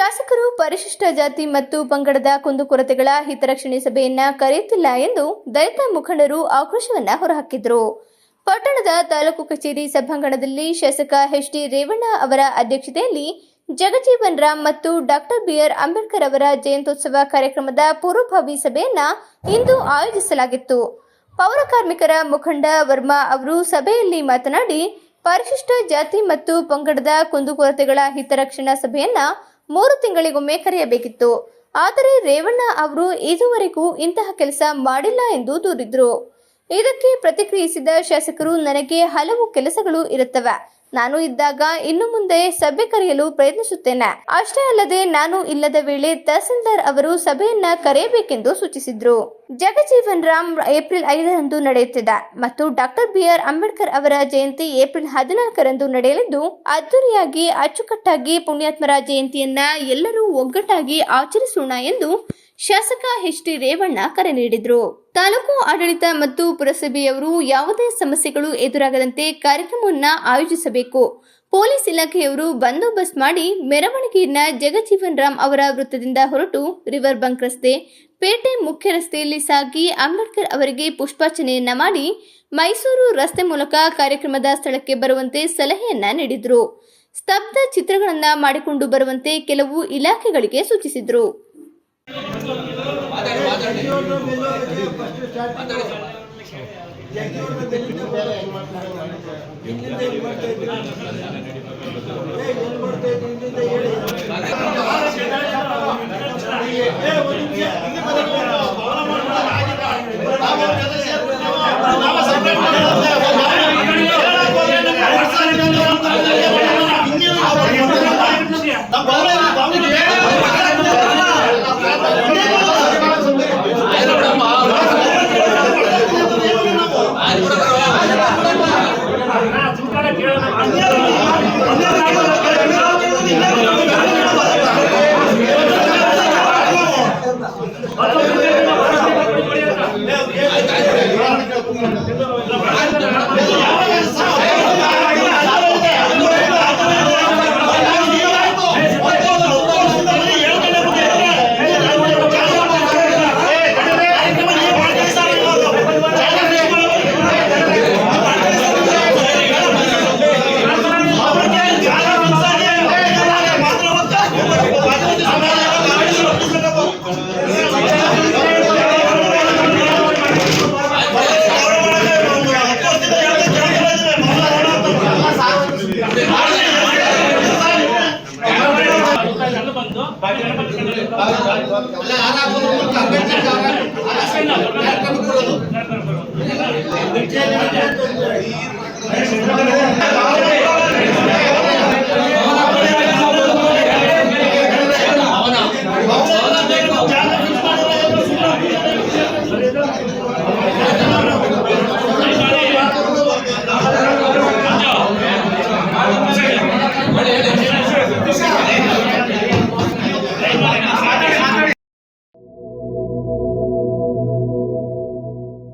ಶಾಸಕರು ಪರಿಶಿಷ್ಟ ಜಾತಿ ಮತ್ತು ಪಂಗಡದ ಕುಂದುಕೊರತೆಗಳ ಹಿತರಕ್ಷಣೆ ಸಭೆಯನ್ನ ಕರೆಯುತ್ತಿಲ್ಲ ಎಂದು ದಲಿತ ಮುಖಂಡರು ಆಕ್ರೋಶವನ್ನ ಹೊರಹಾಕಿದ್ರು. ಪಟ್ಟಣದ ತಾಲೂಕು ಕಚೇರಿ ಸಭಾಂಗಣದಲ್ಲಿ ಶಾಸಕ ಎಚ್ ಡಿ ರೇವಣ್ಣ ಅವರ ಅಧ್ಯಕ್ಷತೆಯಲ್ಲಿ ಜಗಜೀವನ್ ರಾಮ್ ಮತ್ತು ಡಾಕ್ಟರ್ ಬಿಆರ್ ಅಂಬೇಡ್ಕರ್ ಅವರ ಜಯಂತ್ಯೋತ್ಸವ ಕಾರ್ಯಕ್ರಮದ ಪೂರ್ವಭಾವಿ ಸಭೆಯನ್ನ ಇಂದು ಆಯೋಜಿಸಲಾಗಿತ್ತು. ಪೌರ ಕಾರ್ಮಿಕರ ಮುಖಂಡ ವರ್ಮಾ ಅವರು ಸಭೆಯಲ್ಲಿ ಮಾತನಾಡಿ, ಪರಿಶಿಷ್ಟ ಜಾತಿ ಮತ್ತು ಪಂಗಡದ ಕುಂದುಕೊರತೆಗಳ ಹಿತರಕ್ಷಣಾ ಸಭೆಯನ್ನ ಮೂರು ತಿಂಗಳಿಗೊಮ್ಮೆ ಕರೆಯಬೇಕಿತ್ತು. ಆದರೆ ರೇವಣ್ಣ ಅವರು ಇದುವರೆಗೂ ಇಂತಹ ಕೆಲಸ ಮಾಡಿಲ್ಲ ಎಂದು ದೂರಿದ್ರು. ಇದಕ್ಕೆ ಪ್ರತಿಕ್ರಿಯಿಸಿದ ಶಾಸಕರು, ನನಗೆ ಹಲವು ಕೆಲಸಗಳು ಇರುತ್ತವೆ. ನಾನು ಇದ್ದಾಗ ಇನ್ನು ಮುಂದೆ ಸಭೆ ಕರೆಯಲು ಪ್ರಯತ್ನಿಸುತ್ತೇನೆ. ಅಷ್ಟೇ ಅಲ್ಲದೆ ನಾನು ಇಲ್ಲದ ವೇಳೆ ತಹಸೀಲ್ದಾರ್ ಅವರು ಸಭೆಯನ್ನ ಕರೆಯಬೇಕೆಂದು ಸೂಚಿಸಿದ್ರು. ಜಗಜೀವನ್ ರಾಮ್ ಏಪ್ರಿಲ್ ಐದರಂದು ನಡೆಯುತ್ತಿದೆ ಮತ್ತು ಡಾಕ್ಟರ್ ಬಿ ಆರ್ ಅಂಬೇಡ್ಕರ್ ಅವರ ಜಯಂತಿ ಏಪ್ರಿಲ್ ಹದಿನಾಲ್ಕರಂದು ನಡೆಯಲಿದ್ದು, ಅದ್ದೂರಿಯಾಗಿ ಅಚ್ಚುಕಟ್ಟಾಗಿ ಪುಣ್ಯಾತ್ಮರ ಜಯಂತಿಯನ್ನ ಎಲ್ಲರೂ ಒಗ್ಗಟ್ಟಾಗಿ ಆಚರಿಸೋಣ ಎಂದು ಶಾಸಕ ಎಚ್ ಟಿ ರೇವಣ್ಣ ಕರೆ ನೀಡಿದ್ರು. ತಾಲೂಕು ಆಡಳಿತ ಮತ್ತು ಪುರಸಭೆಯವರು ಯಾವುದೇ ಸಮಸ್ಯೆಗಳು ಎದುರಾಗದಂತೆ ಕಾರ್ಯಕ್ರಮವನ್ನ ಆಯೋಜಿಸಬೇಕು. ಪೊಲೀಸ್ ಇಲಾಖೆಯವರು ಬಂದೋಬಸ್ತ್ ಮಾಡಿ ಮೆರವಣಿಗೆಯನ್ನ ಜಗಜೀವನ್ ರಾಮ್ ಅವರ ವೃತ್ತದಿಂದ ಹೊರಟು ರಿವರ್ ಬಂಕ್ ರಸ್ತೆ, ಪೇಟೆ ಮುಖ್ಯ ರಸ್ತೆಯಲ್ಲಿ ಸಾಗಿ ಅಂಬೇಡ್ಕರ್ ಅವರಿಗೆ ಪುಷ್ಪಾರ್ಚನೆಯನ್ನ ಮಾಡಿ ಮೈಸೂರು ರಸ್ತೆ ಮೂಲಕ ಕಾರ್ಯಕ್ರಮದ ಸ್ಥಳಕ್ಕೆ ಬರುವಂತೆ ಸಲಹೆಯನ್ನ ನೀಡಿದ್ರು. ಸ್ತಬ್ಧ ಚಿತ್ರಗಳನ್ನ ಮಾಡಿಕೊಂಡು ಬರುವಂತೆ ಕೆಲವು ಇಲಾಖೆಗಳಿಗೆ ಸೂಚಿಸಿದ್ರು. ಇಲ್ಲಿಂದ ಬರ್ತಾ ಇದ್ರಿಂದ ಹೇಳಿ. como la ಅಲ್ಲ